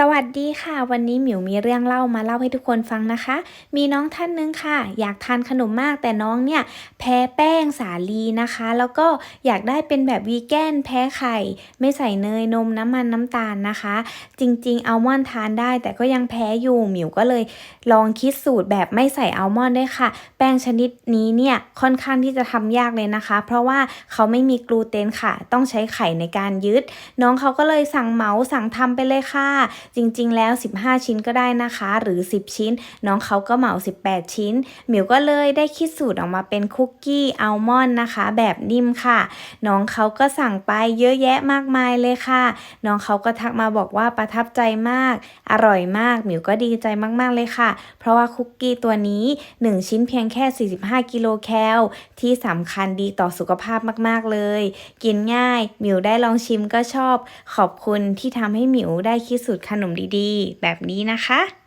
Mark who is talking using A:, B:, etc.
A: สวัสดีค่ะ วันนี้หมิวมีเรื่องเล่ามาเล่าให้ทุกคนฟังนะคะ มีน้องท่านนึงค่ะ อยากทานขนมมากแต่น้องเนี่ยแพ้แป้งสาลีนะคะ แล้วก็อยากได้เป็นแบบวีแกนแพ้ไข่ ไม่ใส่เนยนมน้ำมันน้ำตาลนะคะ จริงๆอัลมอนด์ทานได้ แต่ก็ยังแพ้อยู่หมิวก็เลยลองคิดสูตรแบบไม่ใส่อัลมอนด์ด้วยค่ะ แป้งชนิดนี้เนี่ยค่อนข้างที่จะทำยากเลยนะคะ เพราะว่าเขาไม่มีกลูเตนค่ะ ต้องใช้ไข่ในการยึด น้องเขาก็เลยสั่งเหมาสั่งทำไปเลยค่ะจริงๆ แล้ว 15 ชิ้นก็ได้นะคะ หรือ 10 ชิ้น น้องเขาก็เหมา 18 ชิ้น หมิวก็เลยได้คิดสูตรออกมาเป็นคุกกี้อัลมอนด์นะคะ แบบนิ่มค่ะ น้องเขาก็สั่งไปเยอะแยะมากมายเลยค่ะ น้องเขาก็ทักมาบอกว่าประทับใจมาก อร่อยมาก หมิวก็ดีใจมากๆเลยค่ะ เพราะว่าคุกกี้ตัวนี้ 1 ชิ้นเพียงแค่ 45 กิโลแคลที่สำคัญดีต่อสุขภาพมากๆเลย กินง่าย หมิวได้ลองชิมก็ชอบ ขอบคุณที่ทำให้หมิวได้คิดสูตรขนมดีๆ แบบนี้นะคะ